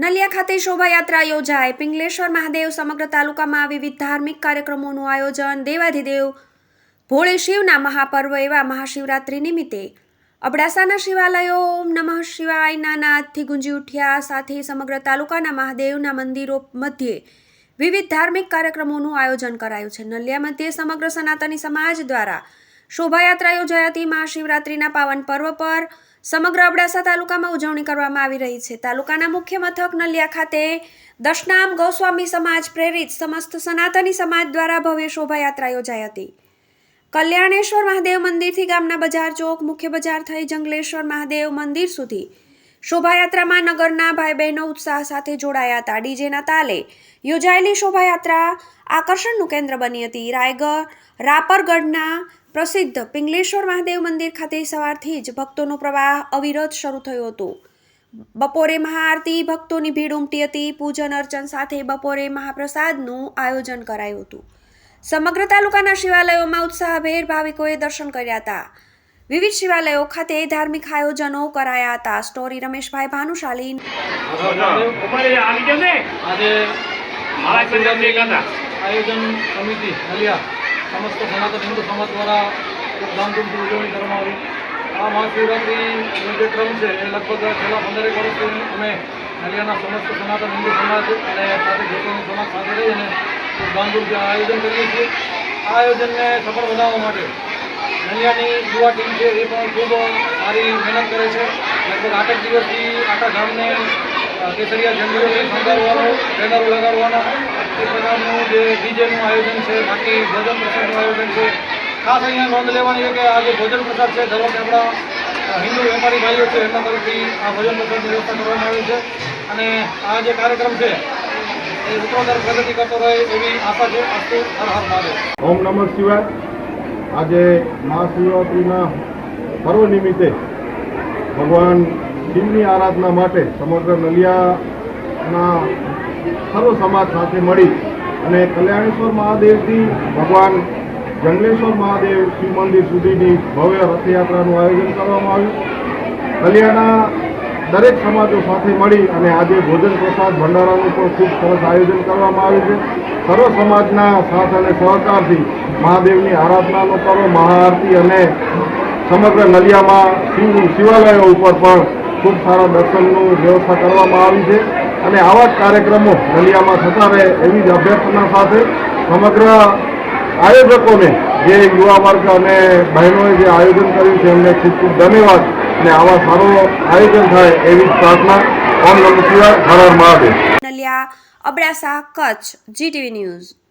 નલિયા ખાતે શોભાયાત્રા યોજાય. પિંગલેશ્વર મહાદેવ સમગ્ર તાલુકામાં વિવિધ ધાર્મિક કાર્યક્રમોનું આયોજન દેવાધિદેવ ભોળે શિવના મહાપર્વ એવા મહાશિવરાત્રિ નિમિત્તે. અબડાસાના શિવાલયો, ઓમ નમઃ શિવાયના નાદથી ગુંજી ઉઠ્યા, સાથે સમગ્ર તાલુકાના મહાદેવના મંદિરો મધ્યે વિવિધ ધાર્મિક કાર્યક્રમોનું આયોજન કરાયું છે. નલિયા મધ્યે સમગ્ર સનાતની સમાજ દ્વારા શોભાયાત્રા યોજાઈ હતી. મહાશિવરાત્રિના પાવન પર્વ પર સમગ્ર અબડાસા તાલુકામાં ઉજવણી કરવામાં આવી રહી છે. તાલુકાના મુખ્ય મથક નલિયા ખાતે દશનામ ગોસ્વામી સમાજ પ્રેરિત સમસ્ત સનાતની સમાજ દ્વારા ભવ્ય શોભાયાત્રા યોજાઈ હતી. કલ્યાણેશ્વર મહાદેવ મંદિરથી ગામના બજાર ચોક મુખ્ય બજાર થઈ જંગલેશ્વર મહાદેવ મંદિર સુધી શોભાયાત્રામાં નગરના ભાઈ બહેનો ઉત્સાહ સાથે જોડાયા હતા. ડીજેના તાલે યોજાયેલી શોભાયાત્રા આકર્ષણનું કેન્દ્ર બની હતી. રાયગઢ, રાપરગઢના પ્રસિદ્ધ પિંગલેશ્વર મહાદેવ મંદિર ખાતે સવારથી જ ભક્તોનો પ્રવાહ અવિરત શરૂ થયો હતો. બપોરે મહાઆરતી, ભક્તોની ભીડ ઉમટી હતી. પૂજન અર્ચન સાથે બપોરે મહાપ્રસાદનું આયોજન કરાયું હતું. સમગ્ર તાલુકાના શિવાલયોમાં ઉત્સાહભેર ભાવિકોએ દર્શન કર્યા હતા. વિવિધ શિવાલયો ખાતે ધાર્મિક આયોજનો કરાયા હતા સ્ટોરી રમેશભાઈ ભાનુશાલી. ઉમરે આવી ગયો ને? આજે મારા શિવરાત્રી ગાતા આયોજન સમિતિ નલિયા સમસ્ત સનાતન હિન્દુ સમાજ દ્વારા ખૂબ ધામધૂમથી ઉજવણી કરવામાં આવી. આ મહાશિવરાત્રિનો જે ક્રમ છે એ લગભગ છેલ્લા પંદરેક વર્ષથી અમે નલિયાના સમસ્ત સનાતન હિન્દુ સમાજ અને સાથે જ્યોતિની સમાજ સાથે રહીને ખૂબ ધામધૂમથી આયોજન કરીએ છીએ. આ આયોજનને સફળ બનાવવા માટે નલિયાની યુવા ટીમ છે એ પણ ખૂબ સારી મહેનત કરે છે. લગભગ આઠેક દિવસથી આખા ગામને કેસરિયા ઝંડીઓથી શણગારવાનો બેનરો લગાડવાના. એ પ્રકારનું જે ડીજેનું આયોજન છે, બાકી ભોજન પ્રસાદનું આયોજન છે. ખાસ અહીંયા નોંધ લેવાની છે કે આ જે ભોજન પ્રસાદ છે દર વખતે આપણા હિન્દુ વેપારી ભાઈઓ છે, એમના તરફથી આ ભોજન પ્રસાદની વ્યવસ્થા કરવામાં આવી છે. અને આ જે કાર્યક્રમ છે, એ ઉત્તરોત્તર પ્રગતિ કરતો રહે એવી આશા છે. અસ્તુ હર હર મહાદેવ. ઓમ નમઃ શિવાય. આજે મહાશિવરાત્રિના પર્વ નિમિત્તે ભગવાન શિવની આરાધના માટે સમગ્ર નલિયાના સર્વ સમાજ સાથે મળી અને કલ્યાણેશ્વર મહાદેવથી ભગવાન જંગલેશ્વર મહાદેવ શિવ મંદિર સુધીની ભવ્ય રથયાત્રાનું આયોજન કરવામાં આવ્યું. કલ્યાણના દરેક સમાજો સાથે મળી અને આજે ભોજન પ્રસાદ ભંડારાનું પણ ખૂબ સરસ આયોજન કરવામાં આવ્યું છે. સર્વ સમાજના સાથ અને સહકારથી મહાદેવની આરાધનાનો પર્વ મહાઆરતી અને સમગ્ર નલિયામાં શિવ શિવાલયો ઉપર પણ ખૂબ સારા દર્શનનું વ્યવસ્થા કરવામાં આવી છે. અને આવા જ કાર્યક્રમો નલિયામાં થતા રહે એવી જ અભ્યર્થના સાથે સમગ્ર આયોજકોને, જે યુવા વર્ગ અને બહેનોએ જે આયોજન કર્યું છે એમને ખૂબ ખૂબ ધન્યવાદ. અને આવા સારો આયોજન થાય એવી પ્રાર્થના ઓમ નમઃ શિવાય. હર હર Mahadev. Abdasa Kutch GTV news